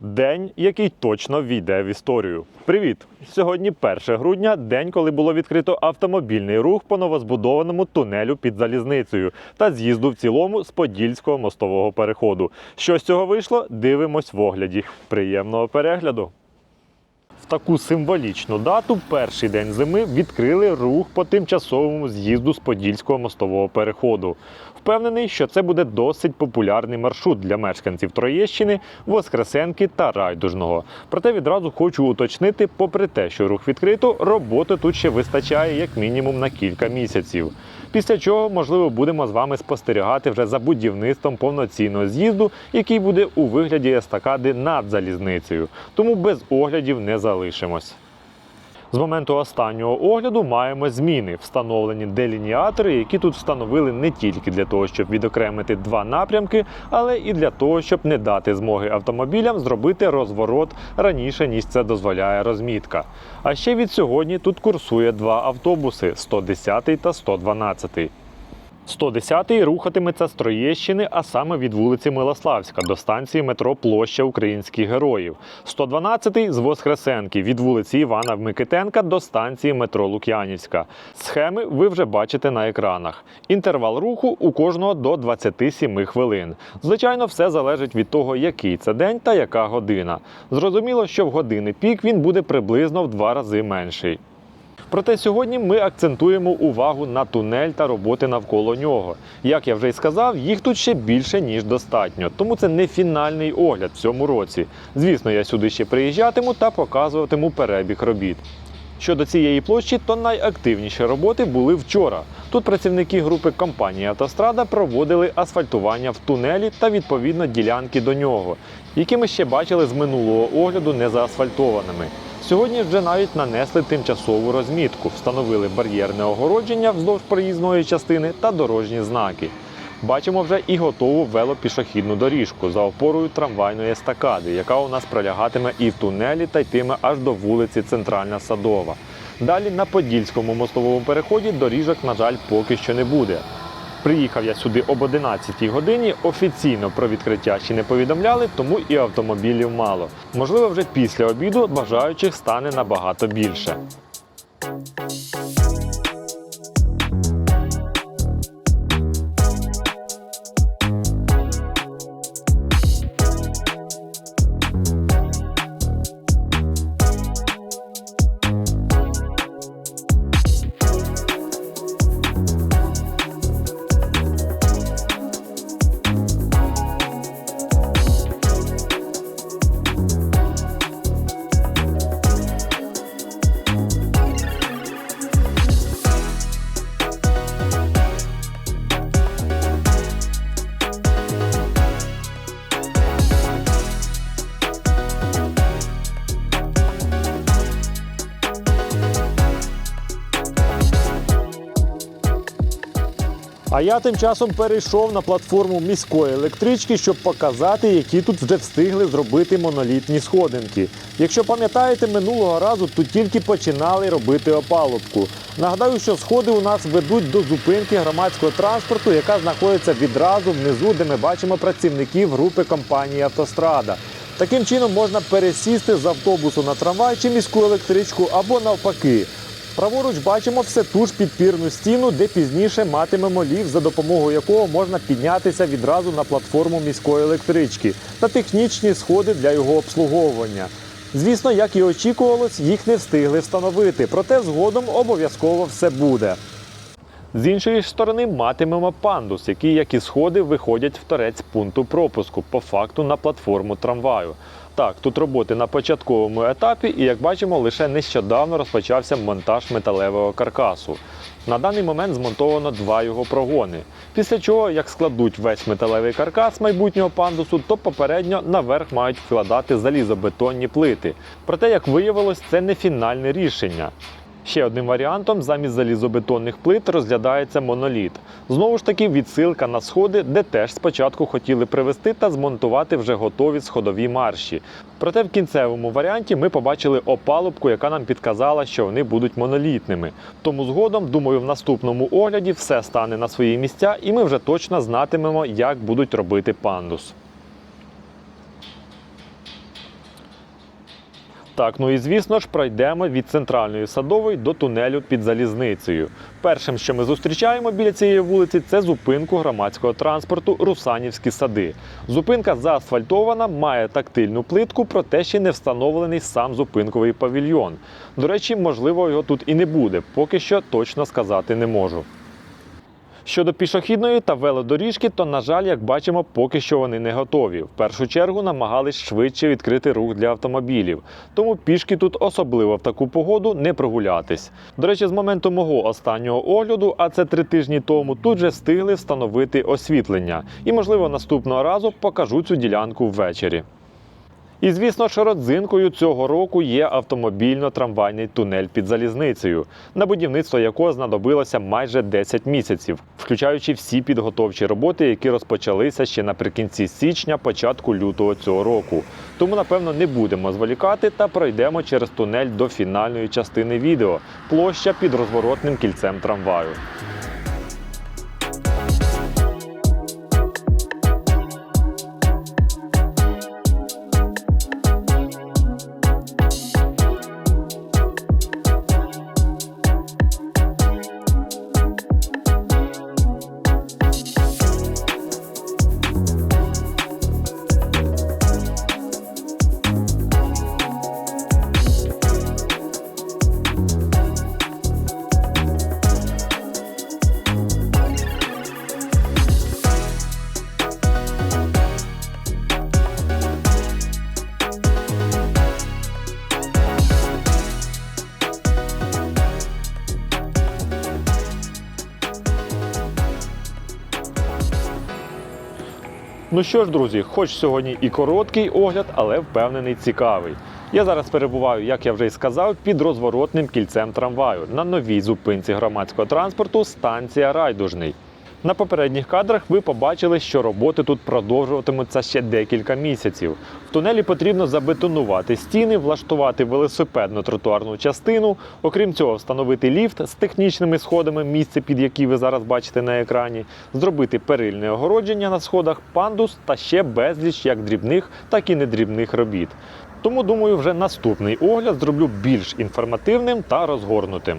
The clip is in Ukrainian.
День, який точно війде в історію. Привіт! Сьогодні 1 грудня, день, коли було відкрито автомобільний рух по новозбудованому тунелю під залізницею та з'їзду в цілому з Подільського мостового переходу. Що з цього вийшло? Дивимось в огляді. Приємного перегляду! В таку символічну дату, перший день зими, відкрили рух по тимчасовому з'їзду з Подільського мостового переходу. Впевнений, що це буде досить популярний маршрут для мешканців Троєщини, Воскресенки та Райдужного. Проте відразу хочу уточнити, попри те, що рух відкрито, роботи тут ще вистачає як мінімум на кілька місяців. Після чого, можливо, будемо з вами спостерігати вже за будівництвом повноцінного з'їзду, який буде у вигляді естакади над залізницею. Тому без оглядів не залишимось. З моменту останнього огляду маємо зміни, встановлені делініатори, які тут встановили не тільки для того, щоб відокремити два напрямки, але і для того, щоб не дати змоги автомобілям зробити розворот раніше, ніж це дозволяє розмітка. А ще від сьогодні тут курсує два автобуси 110 та 112. 110-й рухатиметься з Троєщини, а саме від вулиці Милославська до станції метро Площа Українських Героїв. 112-й з Воскресенки від вулиці Івана Микитенка до станції метро Лук'янівська. Схеми ви вже бачите на екранах. Інтервал руху у кожного до 27 хвилин. Звичайно, все залежить від того, який це день та яка година. Зрозуміло, що в години пік він буде приблизно в два рази менший. Проте сьогодні ми акцентуємо увагу на тунель та роботи навколо нього. Як я вже й сказав, їх тут ще більше ніж достатньо, тому це не фінальний огляд в цьому році. Звісно, я сюди ще приїжджатиму та показуватиму перебіг робіт. Щодо цієї площі, то найактивніші роботи були вчора. Тут працівники групи компанії Автострада проводили асфальтування в тунелі та відповідно ділянки до нього, які ми ще бачили з минулого огляду незаасфальтованими. Сьогодні вже навіть нанесли тимчасову розмітку, встановили бар'єрне огородження вздовж проїзної частини та дорожні знаки. Бачимо вже і готову велопішохідну доріжку за опорою трамвайної естакади, яка у нас пролягатиме і в тунелі та йтиме аж до вулиці Центральна Садова. Далі на Подільському мостовому переході доріжок, на жаль, поки що не буде. Приїхав я сюди об 11 годині. Офіційно про відкриття ще не повідомляли, тому і автомобілів мало. Можливо, вже після обіду бажаючих стане набагато більше. А я тим часом перейшов на платформу міської електрички, щоб показати, які тут вже встигли зробити монолітні сходинки. Якщо пам'ятаєте, минулого разу тут тільки починали робити опалубку. Нагадаю, що сходи у нас ведуть до зупинки громадського транспорту, яка знаходиться відразу внизу, де ми бачимо працівників групи компанії Автострада. Таким чином можна пересісти з автобусу на трамвай чи міську електричку або навпаки. Праворуч бачимо все ту ж підпірну стіну, де пізніше матимемо ліфт, за допомогою якого можна піднятися відразу на платформу міської електрички та технічні сходи для його обслуговування. Звісно, як і очікувалось, їх не встигли встановити, проте згодом обов'язково все буде. З іншої сторони матимемо пандус, який, як і сходи, виходять в торець пункту пропуску, по факту на платформу трамваю. Так, тут роботи на початковому етапі, і як бачимо, лише нещодавно розпочався монтаж металевого каркасу. На даний момент змонтовано два його прогони. Після чого, як складуть весь металевий каркас майбутнього пандусу, то попередньо наверх мають вкладати залізобетонні плити. Проте, як виявилось, це не фінальне рішення. Ще одним варіантом замість залізобетонних плит розглядається моноліт. Знову ж таки, відсилка на сходи, де теж спочатку хотіли привезти та змонтувати вже готові сходові марші. Проте в кінцевому варіанті ми побачили опалубку, яка нам підказала, що вони будуть монолітними. Тому згодом, думаю, в наступному огляді все стане на свої місця, і ми вже точно знатимемо, як будуть робити пандус. Так, ну і звісно ж, пройдемо від центральної садової до тунелю під залізницею. Першим, що ми зустрічаємо біля цієї вулиці, це зупинку громадського транспорту Русанівські сади. Зупинка заасфальтована, має тактильну плитку, проте ще не встановлений сам зупинковий павільйон. До речі, можливо, його тут і не буде, поки що точно сказати не можу. Щодо пішохідної та велодоріжки, то, на жаль, як бачимо, поки що вони не готові. В першу чергу намагались швидше відкрити рух для автомобілів, тому пішки тут, особливо в таку погоду, не прогулятись. До речі, з моменту мого останнього огляду, а це три тижні тому, тут же встигли встановити освітлення. І, можливо, наступного разу покажу цю ділянку ввечері. І звісно ж, родзинкою цього року є автомобільно-трамвайний тунель під залізницею, на будівництво якого знадобилося майже 10 місяців, включаючи всі підготовчі роботи, які розпочалися ще наприкінці січня, початку лютого цього року. Тому, напевно, не будемо зволікати та пройдемо через тунель до фінальної частини відео площа під розворотним кільцем трамваю. Ну що ж, друзі, хоч сьогодні і короткий огляд, але впевнений цікавий. Я зараз перебуваю, як я вже й сказав, під розворотним кільцем трамваю на новій зупинці громадського транспорту станція Райдужний. На попередніх кадрах ви побачили, що роботи тут продовжуватимуться ще декілька місяців. В тунелі потрібно забетонувати стіни, влаштувати велосипедну тротуарну частину. Окрім цього, встановити ліфт з технічними сходами, місце під які ви зараз бачите на екрані, зробити перильне огородження на сходах, пандус та ще безліч як дрібних, так і недрібних робіт. Тому думаю, вже наступний огляд зроблю більш інформативним та розгорнутим.